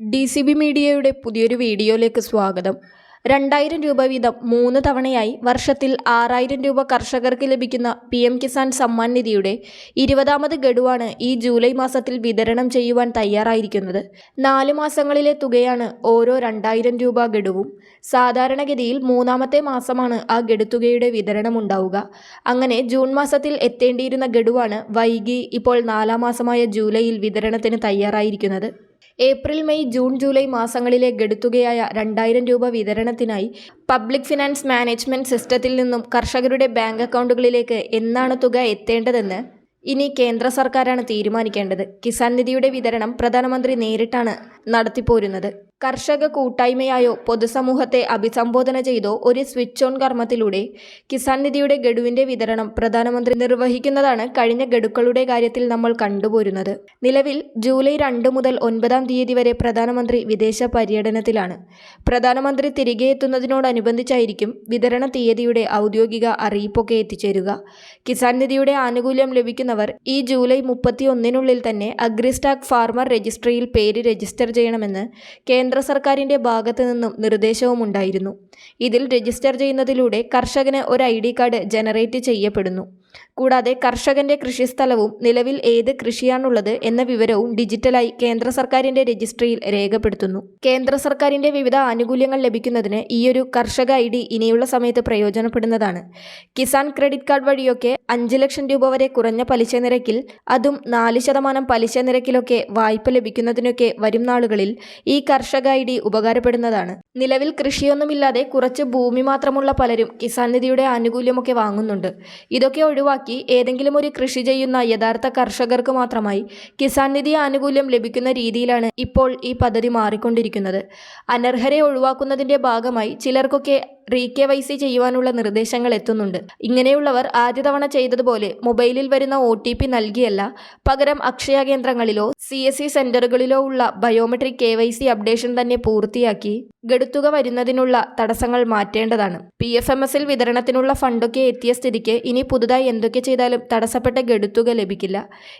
D C B മീഡിയയുടെ പുതിയൊരു വീഡിയോയിലേക്ക് സ്വാഗതം. രണ്ടായിരം രൂപ വീതം മൂന്ന് തവണയായി വർഷത്തിൽ ആറായിരം രൂപ കർഷകർക്ക് ലഭിക്കുന്ന പി എം കിസാൻ സമ്മാൻ നിധിയുടെ ഇരുപതാമത് ഗഡുവാണ് ഈ ജൂലൈ മാസത്തിൽ വിതരണം ചെയ്യുവാൻ തയ്യാറായിരിക്കുന്നത്. നാല് മാസങ്ങളിലെ തുകയാണ് ഓരോ രണ്ടായിരം രൂപ ഗഡുവും. സാധാരണഗതിയിൽ മൂന്നാമത്തെ മാസമാണ് ആ ഗഡുത്തുകയുടെ വിതരണം ഉണ്ടാവുക. അങ്ങനെ ജൂൺ മാസത്തിൽ എത്തേണ്ടിയിരുന്ന ഗഡുവാണ് വൈകി ഇപ്പോൾ നാലാം മാസമായ ജൂലൈയിൽ വിതരണത്തിന് തയ്യാറായിരിക്കുന്നത്. ഏപ്രിൽ മെയ് ജൂൺ ജൂലൈ മാസങ്ങളിലെ ഗഡുത്തുകയായ രണ്ടായിരം രൂപ വിതരണത്തിനായി പബ്ലിക് ഫിനാൻസ് മാനേജ്മെന്റ് സിസ്റ്റത്തിൽ നിന്നും കർഷകരുടെ ബാങ്ക് അക്കൗണ്ടുകളിലേക്ക് എന്നാണ് തുക എത്തേണ്ടതെന്ന് ഇനി കേന്ദ്ര സർക്കാരാണ് തീരുമാനിക്കേണ്ടത്. കിസാൻ നിധിയുടെ വിതരണം പ്രധാനമന്ത്രി നേരിട്ടാണ് നടത്തിപ്പോരുന്നത്. കർഷക കൂട്ടായ്മയായോ പൊതുസമൂഹത്തെ അഭിസംബോധന ചെയ്തോ ഒരു സ്വിച്ച് ഓൺ കർമ്മത്തിലൂടെ കിസാൻ നിധിയുടെ ഗഡുവിന്റെ വിതരണം പ്രധാനമന്ത്രി നിർവഹിക്കുന്നതാണ് കഴിഞ്ഞ ഗഡുക്കളുടെ കാര്യത്തിൽ നമ്മൾ കണ്ടുപോരുന്നത്. നിലവിൽ ജൂലൈ രണ്ട് മുതൽ ഒൻപതാം തീയതി വരെ പ്രധാനമന്ത്രി വിദേശ പര്യടനത്തിലാണ്. പ്രധാനമന്ത്രി തിരികെ എത്തുന്നതിനോടനുബന്ധിച്ചായിരിക്കും വിതരണ തീയതിയുടെ ഔദ്യോഗിക അറിയിപ്പൊക്കെ എത്തിച്ചേരുക. കിസാൻ നിധിയുടെ ആനുകൂല്യം ലഭിക്കുന്നവർ ഈ ജൂലൈ മുപ്പത്തി ഒന്നിനുള്ളിൽ തന്നെ അഗ്രിസ്റ്റാക് ഫാർമർ രജിസ്ട്രിയിൽ പേര് രജിസ്റ്റർ ചെയ്യണമെന്ന് കേന്ദ്ര സർക്കാരിന്റെ ഭാഗത്തു നിന്നും നിർദ്ദേശവും ഉണ്ടായിരുന്നു ഇതിൽ രജിസ്റ്റർ ചെയ്യുന്നതിലൂടെ കർഷകന് ഒരു ഐ ഡി കാർഡ് ജനറേറ്റ് ചെയ്യപ്പെടുന്നു. കൂടാതെ കർഷകന്റെ കൃഷിസ്ഥലവും നിലവിൽ ഏത് കൃഷിയാണുള്ളത് എന്ന വിവരവും ഡിജിറ്റലായി കേന്ദ്ര സർക്കാരിന്റെ രജിസ്ട്രിയിൽ രേഖപ്പെടുത്തുന്നു. കേന്ദ്ര സർക്കാരിന്റെ വിവിധ ആനുകൂല്യങ്ങൾ ലഭിക്കുന്നതിന് ഈയൊരു കർഷക ഐ ഡി ഇനിയുള്ള സമയത്ത് പ്രയോജനപ്പെടുന്നതാണ്. കിസാൻ ക്രെഡിറ്റ് കാർഡ് വഴിയൊക്കെ അഞ്ച് ലക്ഷം രൂപ വരെ കുറഞ്ഞ പലിശ നിരക്കിൽ അതും നാല് ശതമാനം പലിശ നിരക്കിലൊക്കെ വായ്പ ലഭിക്കുന്നതിനൊക്കെ വരും നാളുകളിൽ ഈ കർഷക ഐ ഡി ഉപകാരപ്പെടുന്നതാണ്. നിലവിൽ കൃഷിയൊന്നുമില്ലാതെ കുറച്ച് ഭൂമി മാത്രമുള്ള പലരും കിസാൻ നിധിയുടെ ആനുകൂല്യമൊക്കെ വാങ്ങുന്നുണ്ട്. ഇതൊക്കെ ഒഴിവാക്കി ഏതെങ്കിലും ഒരു കൃഷി ചെയ്യുന്ന യഥാർത്ഥ കർഷകർക്ക് മാത്രമായി കിസാൻ നിധി ആനുകൂല്യം ലഭിക്കുന്ന രീതിയിലാണ് ഇപ്പോൾ ഈ പദ്ധതി മാറിക്കൊണ്ടിരിക്കുന്നത്. അനർഹരെ ഒഴിവാക്കുന്നതിന്റെ ഭാഗമായി ചിലർക്കൊക്കെ റീ കെ വൈ സി ചെയ്യുവാനുള്ള നിർദ്ദേശങ്ങൾ എത്തുന്നുണ്ട്. ഇങ്ങനെയുള്ളവർ ആദ്യ തവണ ചെയ്തതുപോലെ മൊബൈലിൽ വരുന്ന ഒ ടി പി നൽകിയല്ല. പകരം അക്ഷയ കേന്ദ്രങ്ങളിലോ സി എസ് സി സെന്ററുകളിലോ ഉള്ള biometric K Y C updation തന്നെ പൂർത്തിയാക്കി ഗഡുത്തുക വരുന്നതിനുള്ള തടസ്സങ്ങൾ മാറ്റേണ്ടതാണ്. പി എഫ് എം എസിൽ വിതരണത്തിനുള്ള ഫണ്ടൊക്കെ എത്തിയ സ്ഥിതിക്ക് ഇനി പുതുതായി എന്തൊക്കെ ചെയ്താലും തടസ്സപ്പെട്ട ഗഡുത്തുക ലഭിക്കില്ല.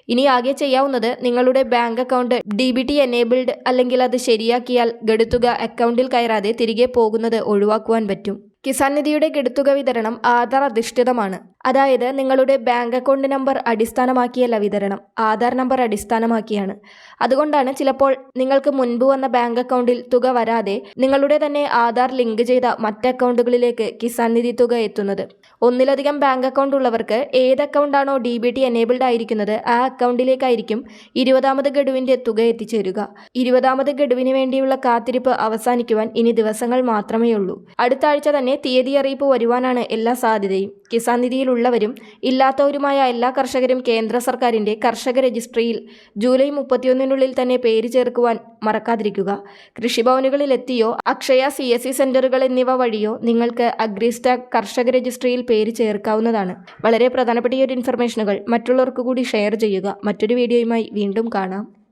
ഇനി ആകെ ചെയ്യാവുന്നത് നിങ്ങളുടെ bank account D B T enabled അല്ലെങ്കിൽ അത് ശരിയാക്കിയാൽ ഗഡുത്തുക അക്കൗണ്ടിൽ കയറാതെ തിരികെ പോകുന്നത് ഒഴിവാക്കുവാൻ പറ്റും. കിസാൻ നിധിയുടെ കെടുത്തുക വിതരണം ആധാർ അധിഷ്ഠിതമാണ്. അതായത് നിങ്ങളുടെ ബാങ്ക് അക്കൗണ്ട് നമ്പർ അടിസ്ഥാനമാക്കിയല്ല വിതരണം. ആധാർ നമ്പർ അടിസ്ഥാനമാക്കിയാണ്. അതുകൊണ്ടാണ് ചിലപ്പോൾ നിങ്ങൾക്ക് മുൻപ് വന്ന ബാങ്ക് അക്കൗണ്ടിൽ തുക വരാതെ നിങ്ങളുടെ തന്നെ ആധാർ ലിങ്ക് ചെയ്ത മറ്റ് അക്കൗണ്ടുകളിലേക്ക് കിസാൻ നിധി തുക എത്തുന്നത്. ഒന്നിലധികം ബാങ്ക് അക്കൗണ്ട് ഉള്ളവർക്ക് ഏത് അക്കൗണ്ടാണോ ഡി ബി ടി എനേബിൾഡ് ആയിരിക്കുന്നത് ആ അക്കൗണ്ടിലേക്കായിരിക്കും ഇരുപതാമത് ഗഡുവിന്റെ തുക എത്തിച്ചേരുക. ഇരുപതാമത് ഗഡുവിന് വേണ്ടിയുള്ള കാത്തിരിപ്പ് അവസാനിക്കുവാൻ ഇനി ദിവസങ്ങൾ മാത്രമേ ഉള്ളൂ അടുത്ത ആഴ്ച തന്നെ തീയതി അറിയിപ്പ് വരുവാനാണ് എല്ലാ സാധ്യതയും. കിസാൻ നിധിയിലുള്ളവരും ഇല്ലാത്തവരുമായ എല്ലാ കർഷകരും കേന്ദ്ര സർക്കാരിന്റെ കർഷക രജിസ്ട്രിയിൽ ജൂലൈ മുപ്പത്തിയൊന്നിനുള്ളിൽ തന്നെ പേര് ചേർക്കുവാൻ മറക്കാതിരിക്കുക. കൃഷിഭവനുകളിൽ എത്തിയോ അക്ഷയ സി എസ് സി സെന്ററുകൾ എന്നിവ വഴിയോ നിങ്ങൾക്ക് അഗ്രിസ്റ്റാക് കർഷക രജിസ്ട്രിയിൽ പേര് ചേർക്കാവുന്നതാണ്. വളരെ പ്രധാനപ്പെട്ട ഈ ഒരു ഇൻഫർമേഷനുകൾ മറ്റുള്ളവർക്ക് കൂടി ഷെയർ ചെയ്യുക. മറ്റൊരു വീഡിയോയുമായി വീണ്ടും കാണാം.